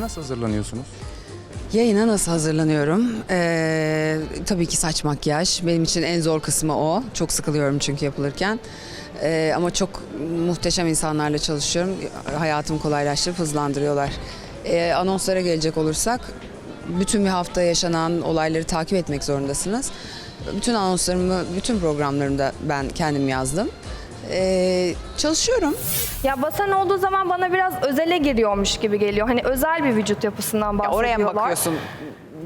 nasıl hazırlanıyorsunuz? Yayına nasıl hazırlanıyorum? Ee, tabii ki saç makyaj. Benim için en zor kısmı o. Çok sıkılıyorum çünkü yapılırken. Ee, ama çok muhteşem insanlarla çalışıyorum. Hayatımı kolaylaştırıp hızlandırıyorlar. Ee, anonslara gelecek olursak bütün bir hafta yaşanan olayları takip etmek zorundasınız. Bütün anonslarımı, bütün programlarımda ben kendim yazdım. Ee, çalışıyorum. Ya basen olduğu zaman bana biraz özele giriyormuş gibi geliyor. Hani özel bir vücut yapısından Ya bahsediyorlar. oraya mı bakıyorsun?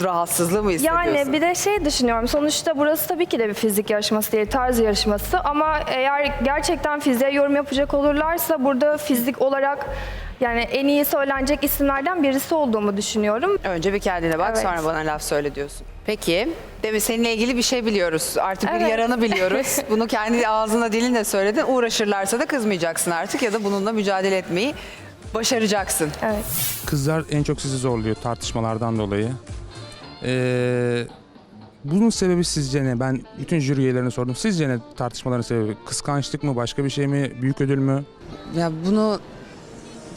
Rahatsızlığı mı hissediyorsun? Yani bir de şey düşünüyorum. Sonuçta burası tabii ki de bir fizik yarışması değil, tarz yarışması. Ama eğer gerçekten fiziğe yorum yapacak olurlarsa burada fizik olarak yani en iyi söylenecek isimlerden birisi olduğumu düşünüyorum. Önce bir kendine bak Evet. sonra bana laf söyle diyorsun. Peki. Demin seninle ilgili bir şey biliyoruz. Artık bir Evet. yaranı biliyoruz. Bunu kendi ağzına dilinle söyledin. Uğraşırlarsa da kızmayacaksın artık ya da bununla mücadele etmeyi başaracaksın. Evet. Kızlar en çok sizi zorluyor tartışmalardan dolayı. Ee, bunun sebebi sizce ne? Ben bütün jüri üyelerine sordum. Sizce ne tartışmaların sebebi? Kıskançlık mı? Başka bir şey mi? Büyük ödül mü? Ya bunu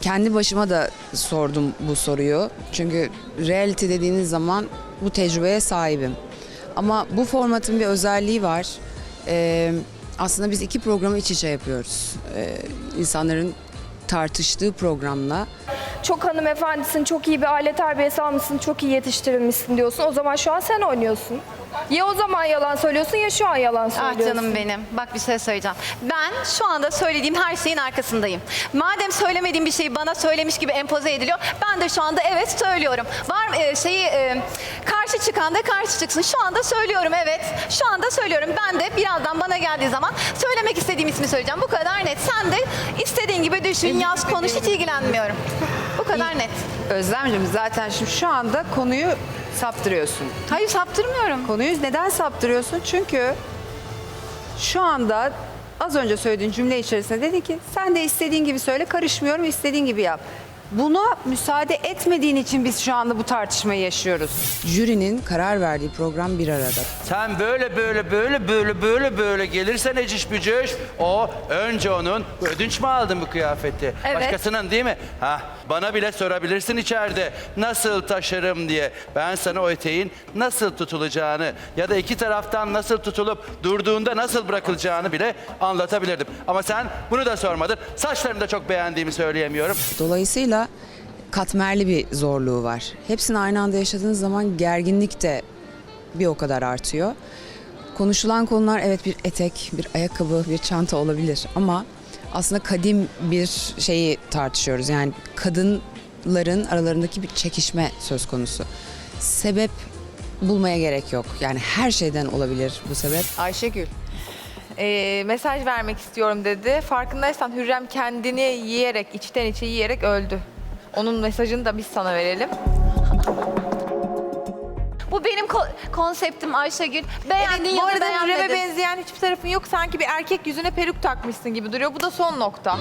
kendi başıma da sordum bu soruyu. Çünkü reality dediğiniz zaman bu tecrübeye sahibim. Ama bu formatın bir özelliği var. Ee, aslında biz iki programı iç içe yapıyoruz. Ee, insanların tartıştığı programla Çok hanımefendisin, çok iyi bir aile terbiyesi almışsın, çok iyi yetiştirilmişsin diyorsun. O zaman şu an sen oynuyorsun. Ya o zaman yalan söylüyorsun ya şu an yalan Ah söylüyorsun. canım benim. Bak bir şey söyleyeceğim. Ben şu anda söylediğim her şeyin arkasındayım. Madem söylemediğim bir şeyi bana söylemiş gibi empoze ediliyor. Ben de şu anda evet söylüyorum. Var e, şeyi e, karşı çıkan da karşı çıksın. Şu anda söylüyorum evet. Şu anda söylüyorum. Ben de birazdan bana geldiği zaman söylemek istediğim ismi söyleyeceğim. Bu kadar net. Sen de istediğin gibi düşün, yaz, konuş. Hiç ilgilenmiyorum. Bu kadar net. Özlemciğim zaten şimdi şu anda konuyu saptırıyorsun. Hayır saptırmıyorum. Konuyu neden saptırıyorsun? Çünkü şu anda az önce söylediğin cümle içerisinde dedi ki sen de istediğin gibi söyle karışmıyorum istediğin gibi yap. Buna müsaade etmediğin için biz şu anda bu tartışmayı yaşıyoruz. Jürinin karar verdiği program bir arada. Sen böyle böyle böyle böyle böyle böyle gelirsen eciş bücüş o önce onun ödünç mü aldın bu kıyafeti? Evet. Başkasının değil mi? Ha bana bile sorabilirsin içeride nasıl taşırım diye. Ben sana o eteğin nasıl tutulacağını ya da iki taraftan nasıl tutulup durduğunda nasıl bırakılacağını bile anlatabilirdim. Ama sen bunu da sormadın. Saçlarını da çok beğendiğimi söyleyemiyorum. Dolayısıyla katmerli bir zorluğu var. Hepsini aynı anda yaşadığınız zaman gerginlik de bir o kadar artıyor. Konuşulan konular evet bir etek, bir ayakkabı, bir çanta olabilir ama aslında kadim bir şeyi tartışıyoruz. Yani kadınların aralarındaki bir çekişme söz konusu. Sebep bulmaya gerek yok. Yani her şeyden olabilir bu sebep. Ayşegül. Ee, mesaj vermek istiyorum dedi. Farkındaysan Hürrem kendini yiyerek, içten içe yiyerek öldü. Onun mesajını da biz sana verelim. Bu benim ko- konseptim Ayşegül. Beğendin Evet, ya bu da arada beğenmedin. benzeyen hiçbir tarafın yok. Sanki bir erkek yüzüne peruk takmışsın gibi duruyor. Bu da son nokta.